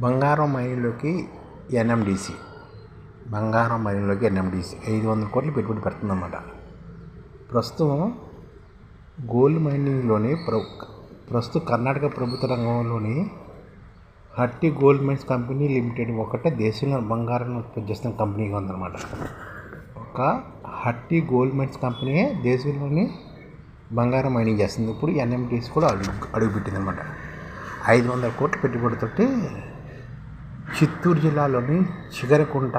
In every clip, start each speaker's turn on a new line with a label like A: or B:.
A: బంగారం మైనింగ్లోకి ఎన్ఎండిసి. బంగారం మైన్లోకి ఎన్ఎండిసి. ఐదు వందల కోట్లు పెట్టుబడి పెడుతుందన్నమాట. ప్రస్తుతం గోల్డ్ మైనింగ్లోని ప్ర ప్రస్తుతం కర్ణాటక ప్రభుత్వ రంగంలోని Hutti gold mines company limited ఒకటే దేశంలో బంగారం ఉత్పత్తి చేస్తున్న కంపెనీగా ఉందన్నమాట. ఒక హట్టి గోల్డ్ మైన్స్ కంపెనీ దేశంలోని బంగారం మైనింగ్ చేస్తుంది. ఇప్పుడు ఎన్ఎంటీస్ కూడా అడుగు అడుగుపెట్టింది అనమాట ఐదు వందల కోట్ల పెట్టుబడితోటి చిత్తూరు జిల్లాలోని చిగరకుంట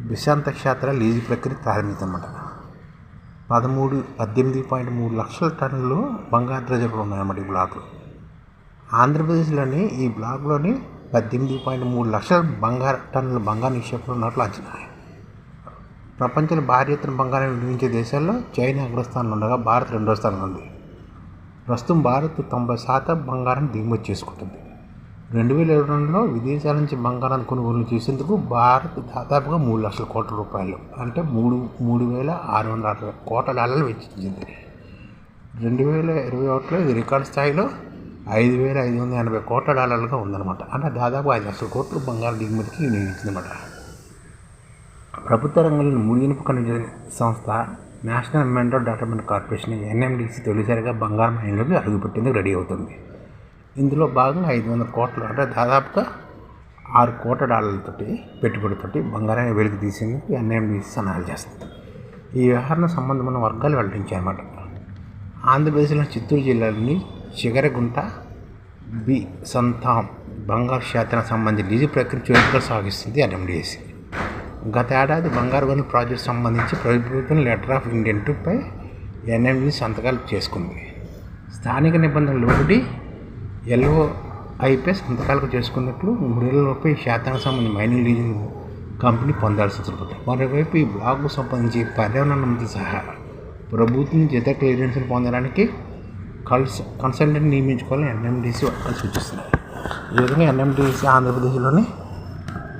A: విశాంత క్షేత్ర లీజు ప్రక్రియ ప్రారంభించన్నమాట పదమూడు పద్దెనిమిది పాయింట్ మూడు లక్షల టన్నులు బంగారు రిజర్వులు ఉన్నాయన్నమాట ఈ బ్లాక్లో ఆంధ్రప్రదేశ్లోని ఈ బ్లాక్లోని పద్దెనిమిది పాయింట్ మూడు లక్షల బంగారు టన్నుల బంగారు నిక్షేపాలు ఉన్నట్లు అంచనా ప్రపంచంలో భారీ ఎత్తున బంగారం వినియోగించే దేశాల్లో చైనా అగ్రస్థానంలో ఉండగా భారత్ రెండో స్థానంలో ఉంది. ప్రస్తుతం భారత్ తొంభై శాతం బంగారం దిగుమతి చేసుకుంటుంది. రెండు వేల ఇరవై రెండులో విదేశాల నుంచి బంగారం కొనుగోలు చేసేందుకు భారత్ దాదాపుగా మూడు లక్షల కోట్ల రూపాయలు. అంటే మూడు మూడు వేల ఆరు వందల అరవై కోట్ల డాలర్లు వెచ్చించింది. రెండు వేల ఇరవై ఒకటిలో ఇది రికార్డు స్థాయిలో ఐదు వేల ఐదు వందల ఎనభై కోట్ల డాలర్లుగా ఉందన్నమాట. అంటే దాదాపు ఐదు లక్షల కోట్లు బంగారం దిగుమతికి వినియోగించిందన్నమాట. ప్రభుత్వ రంగంలోని ముడిగినపు ఖనిజ సంస్థ National Mineral Development Corporation NMDC తొలిసారిగా బంగారం మైన్లోకి అడుగుపెట్టేందుకు రెడీ అవుతుంది. ఇందులో భాగంగా ఐదు వందల కోట్లు అంటే దాదాపుగా ఆరు కోట్ల డాలర్లతోటి పెట్టుబడితోటి బంగారాన్ని వెలికి తీసేందుకు ఎన్ఐఎండి సన్నాహాలు చేస్తుంది. ఈ వ్యవహారం సంబంధమైన వర్గాలు వెల్లడించాయన్నమాట. ఆంధ్రప్రదేశ్లో చిత్తూరు జిల్లాలోని చిగరగుంట బి సంతాం బంగారు క్షేత్రానికి సంబంధించి లీజు ప్రక్రియ చురుకుగా సాగిస్తుంది ఎన్ఎండిసి గత ఏడాది బంగారు గనుల ప్రాజెక్టు సంబంధించి ప్రభుత్వం లెటర్ ఆఫ్ ఇండెంట్పై ఎన్ఎండి సంతకాలు చేసుకుంది. స్థానిక నిబంధనలు ఒకటి ఎల్ఓ అయిపోయి సంతకాలకు చేసుకున్నట్లు మూడేళ్ళలోపు ఈ శాతానికి సంబంధించి మైనింగ్ లీజింగ్ కంపెనీ పొందాల్సి వస్తుంది మరోవైపు ఈ బ్లాక్కు సంబంధించి పర్యావరణ సహా ప్రభుత్వం నుంచి ఇతర క్లియరెన్స్లు పొందడానికి కన్స్ కన్సల్టెంట్ నియమించుకోవాలని ఎన్ఎండిసి వర్గాలు సూచిస్తున్నాయి. ఈ విధంగా ఎన్ఎండిసి ఆంధ్రప్రదేశ్లోని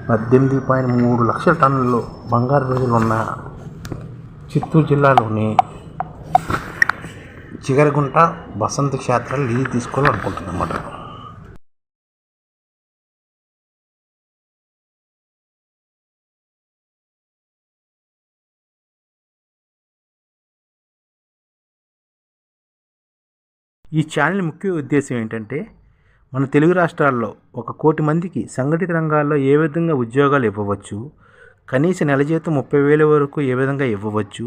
A: పద్దెనిమిది పాయింట్ మూడు లక్షల టన్నులు బంగారు రోజులు ఉన్న చిత్తూరు జిల్లాలోని చిగరగుంట బసంత క్షేత్రాలు లీజు తీసుకోవాలనుకుంటుందన్నమాట. ఈ ఛానల్ ముఖ్య ఉద్దేశం ఏంటంటే మన తెలుగు రాష్ట్రాల్లో ఒక కోటి మందికి సంఘటిత రంగాల్లో ఏ విధంగా ఉద్యోగాలు ఇవ్వవచ్చు కనీస నెల జీతం ముప్పై వేల వరకు ఏ విధంగా ఇవ్వవచ్చు